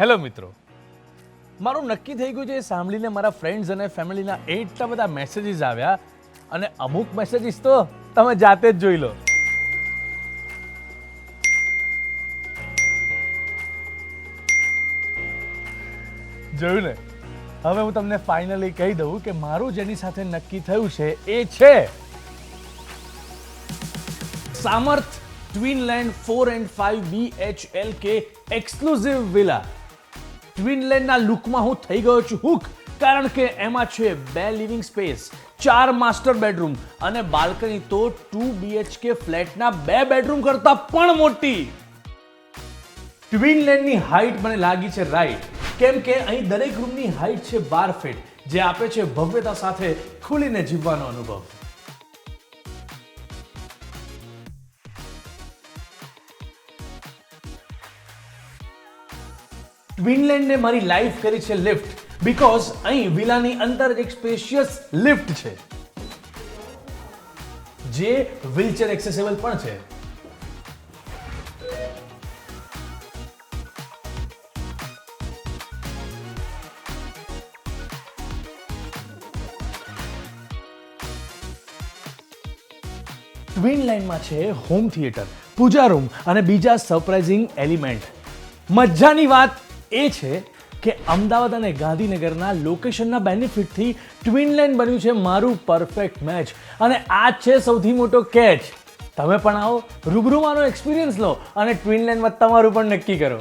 Hello મિત્રો. મારું નક્કી થઈ ગયું છે એ સાંભળીને મારા ફ્રેન્ડ્સ અને ફેમિલીના એટલા બધા મેસેજીસ આવ્યા અને અમુક મેસેજીસ તો તમે જાતે જ જોઈ લો. જોયું ને? હવે હું તમને ફાઇનલી કહી દઉં કે મારું જેની સાથે નક્કી થયું છે એ છે Samarth Twinland four and five B H L K exclusive villa ટ્વિનલેન્ડના લુકમાં હું થઈ ગયો છું હુક કારણ કે એમાં છે બે લિવિંગ સ્પેસ ચાર માસ્ટર બેડરૂમ અને બાલ્કની તો ટુ બીએચકે ફ્લેટના બે બેડરૂમ કરતાં પણ મોટી. ટ્વિનલેન્ડની હાઇટ મને લાગી છે રાઈટ કેમ કે અહીં દરેક રૂમની હાઇટ છે બાર ફીટ જે આપે છે ભવ્યતા સાથે ખુલીને જીવવાનો અનુભવ. ટ્વિનલેન્ડને મારી લાઈફ કરી છે લિફ્ટ. બીકોઝ અહીં વિલાની અંદર એક સ્પેશિયસ લિફ્ટ છે. જે વ્હીલચેર એક્સેસેબલ પણ છે. ટ્વિન લાઇનમાં છે હોમ થિયેટર પૂજા રૂમ અને બીજા સરપ્રાઇઝિંગ એલિમેન્ટ મજાની વાત એ છે કે અમદાવાદ અને ગાંધીનગરના લોકેશનના બેનિફિટથી ટ્વિન લાઇન બન્યું છે મારું પરફેક્ટ મેચ અને આ છે સૌથી મોટો કેચ તમે પણ આવો રૂબરૂમાંનો એક્સપિરિયન્સ લો અને ટ્વિન લાઇનમાં તમારું પણ નક્કી કરો.